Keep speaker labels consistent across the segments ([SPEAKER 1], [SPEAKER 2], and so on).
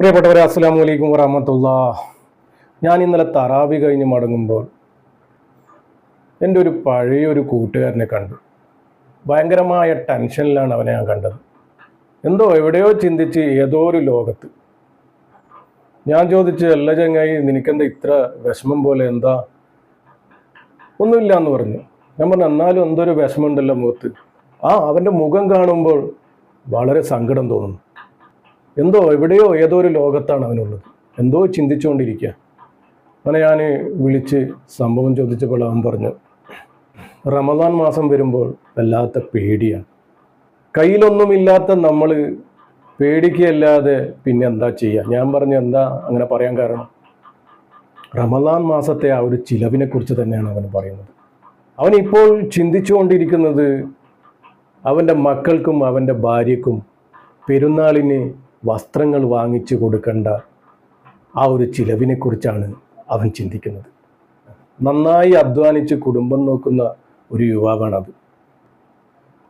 [SPEAKER 1] പ്രിയപ്പെട്ടവരെ അസ്സാം വലൈക്കും വറഹമത്തുള്ള. ഞാൻ ഇന്നലെ തറാവി കഴിഞ്ഞ് മടങ്ങുമ്പോൾ എന്റെ ഒരു പഴയ ഒരു കൂട്ടുകാരനെ കണ്ടു. ഭയങ്കരമായ ടെൻഷനിലാണ് അവനെ ഞാൻ കണ്ടത്. എന്തോ എവിടെയോ ചിന്തിച്ച് ഏതോ ഒരു ലോകത്ത്. ഞാൻ ചോദിച്ചു അല്ല ചങ്ങായി നിനക്കെന്താ ഇത്ര വിഷമം പോലെ? എന്താ? ഒന്നുമില്ല എന്ന് പറഞ്ഞു. ഞാൻ പറഞ്ഞു എന്നാലും എന്തോ ഒരു വിഷമമുണ്ടല്ലോ മുഖത്ത്. ആ അവന്റെ മുഖം കാണുമ്പോൾ വളരെ സങ്കടം തോന്നുന്നു. എന്തോ എവിടെയോ ഏതോ ഒരു ലോകത്താണ് അവനുള്ളത് എന്തോ ചിന്തിച്ചുകൊണ്ടിരിക്കുക. അങ്ങനെ ഞാൻ വിളിച്ച് സംഭവം ചോദിച്ചപ്പോൾ അവൻ പറഞ്ഞു റമദാൻ മാസം വരുമ്പോൾ വല്ലാത്ത പേടിയാണ്. കയ്യിലൊന്നുമില്ലാത്ത നമ്മൾ പേടിക്കുകയല്ലാതെ പിന്നെ എന്താ ചെയ്യുക? ഞാൻ പറഞ്ഞു എന്താ അങ്ങനെ പറയാൻ കാരണം? റമദാൻ മാസത്തെ ആ ഒരു ചിലവിനെ കുറിച്ച് തന്നെയാണ് അവൻ പറയുന്നത്. അവൻ ഇപ്പോൾ ചിന്തിച്ചുകൊണ്ടിരിക്കുന്നത് അവന്റെ മക്കൾക്കും അവന്റെ ഭാര്യക്കും പെരുന്നാളിന് വസ്ത്രങ്ങൾ വാങ്ങിച്ചു കൊടുക്കേണ്ട ആ ഒരു ചിലവിനെക്കുറിച്ചാണ് അവൻ ചിന്തിക്കുന്നത്. നന്നായി അധ്വാനിച്ച് കുടുംബം നോക്കുന്ന ഒരു യുവാവാണത്.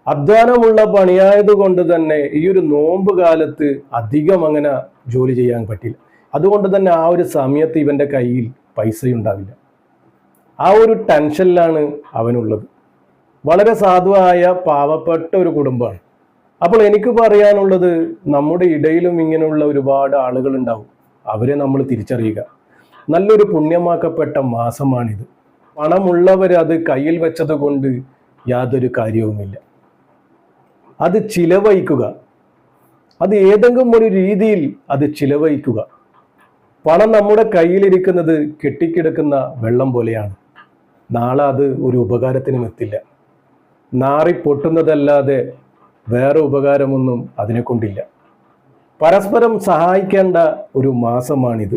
[SPEAKER 1] അധ്വാനമുള്ള പണിയായത് കൊണ്ട് തന്നെ ഈ ഒരു നോമ്പ് കാലത്ത് അധികം അങ്ങനെ ജോലി ചെയ്യാൻ പറ്റില്ല. അതുകൊണ്ട് തന്നെ ആ ഒരു സമയത്ത് ഇവന്റെ കയ്യിൽ പൈസ ഉണ്ടാവില്ല ആ ഒരു ടെൻഷനിലാണ് അവനുള്ളത്. വളരെ സാധുവായ പാവപ്പെട്ട ഒരു കുടുംബമാണ്. അപ്പോൾ എനിക്ക് പറയാനുള്ളത് നമ്മുടെ ഇടയിലും ഇങ്ങനെയുള്ള ഒരുപാട് ആളുകൾ ഉണ്ടാവും അവരെ നമ്മൾ തിരിച്ചറിയുക. നല്ലൊരു പുണ്യമാക്കപ്പെട്ട മാസമാണിത്. പണമുള്ളവർ അത് കയ്യിൽ വെച്ചത് കൊണ്ട് യാതൊരു കാര്യവുമില്ല. അത് ചിലവഴിക്കുക. അത് ഏതെങ്കിലും ഒരു രീതിയിൽ അത് ചിലവഴിക്കുക. പണം നമ്മുടെ കയ്യിലിരിക്കുന്നത് കെട്ടിക്കിടക്കുന്ന വെള്ളം പോലെയാണ്. നാളെ അത് ഒരു ഉപകാരത്തിനും എത്തില്ല. നാറി പൊട്ടുന്നതല്ലാതെ വേറെ ഉപകാരമൊന്നും അതിനെ കൊണ്ടില്ല. പരസ്പരം സഹായിക്കേണ്ട ഒരു മാസമാണിത്.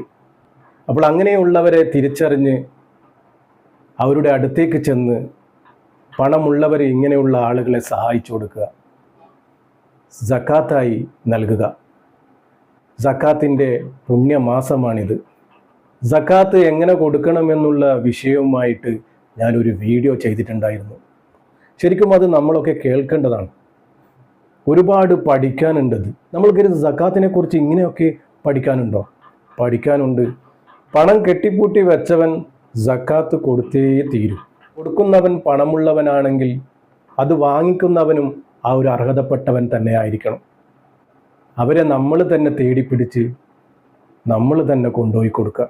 [SPEAKER 1] അപ്പോൾ അങ്ങനെയുള്ളവരെ തിരിച്ചറിഞ്ഞ് അവരുടെ അടുത്തേക്ക് ചെന്ന് പണമുള്ളവരെ ഇങ്ങനെയുള്ള ആളുകളെ സഹായിച്ചു കൊടുക്കുക. സക്കാത്തായി നൽകുക. സക്കാത്തിന്റെ പുണ്യമാസമാണിത്. സക്കാത്ത് എങ്ങനെ കൊടുക്കണമെന്നുള്ള വിഷയവുമായിട്ട് ഞാനൊരു വീഡിയോ ചെയ്തിട്ടുണ്ടായിരുന്നു. ശരിക്കും അത് നമ്മളൊക്കെ കേൾക്കേണ്ടതാണ്. ഒരുപാട് പഠിക്കാനുണ്ടത്. നമ്മൾക്കൊരു സക്കാത്തിനെ കുറിച്ച് ഇങ്ങനെയൊക്കെ പഠിക്കാനുണ്ടോ? പഠിക്കാനുണ്ട്. പണം കെട്ടിപ്പൂട്ടി വെച്ചവൻ സക്കാത്ത് കൊടുത്തേ തീരും. കൊടുക്കുന്നവൻ പണമുള്ളവനാണെങ്കിൽ അത് വാങ്ങിക്കുന്നവനും ആ ഒരു അർഹതപ്പെട്ടവൻ തന്നെ ആയിരിക്കണം. അവരെ നമ്മൾ തന്നെ തേടിപ്പിടിച്ച് നമ്മൾ തന്നെ കൊണ്ടുപോയി കൊടുക്കുക.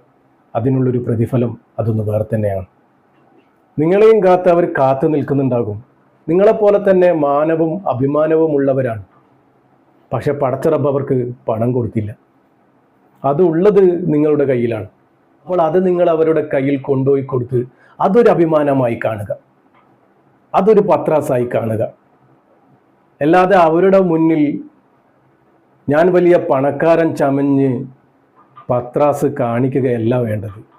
[SPEAKER 1] അതിനുള്ളൊരു പ്രതിഫലം അതൊന്ന് വേറെ തന്നെയാണ്. നിങ്ങളെയും കാത്ത് അവർ കാത്തു നിൽക്കുന്നുണ്ടാകും. നിങ്ങളെപ്പോലെ തന്നെ മാനവും അഭിമാനവും ഉള്ളവരാണ് പക്ഷെ പടച്ചിറപ്പ് അവർക്ക് പണം കൊടുത്തില്ല. അത് ഉള്ളത് നിങ്ങളുടെ കയ്യിലാണ്. അപ്പോൾ അത് നിങ്ങൾ അവരുടെ കയ്യിൽ കൊണ്ടുപോയി കൊടുത്ത് അതൊരു അഭിമാനമായി കാണുക. അതൊരു പത്രാസായി കാണുക. അല്ലാതെ അവരുടെ മുന്നിൽ ഞാൻ വലിയ പണക്കാരൻ ചമഞ്ഞ് പത്രാസ് കാണിക്കുകയല്ല വേണ്ടത്.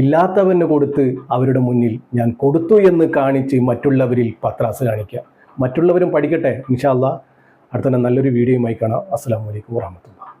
[SPEAKER 1] ഇല്ലാത്തവന് കൊടുത്ത് അവരുടെ മുന്നിൽ ഞാൻ കൊടുത്തു എന്ന് കാണിച്ച് മറ്റുള്ളവരിൽ പത്രാസ് കാണിക്കുക. മറ്റുള്ളവരും പഠിക്കട്ടെ ഇൻഷാല്ല അടുത്ത നല്ലൊരു വീഡിയോയുമായി കാണാം. അസ്സാം വലൈക്കും വാഹമത്തുള്ള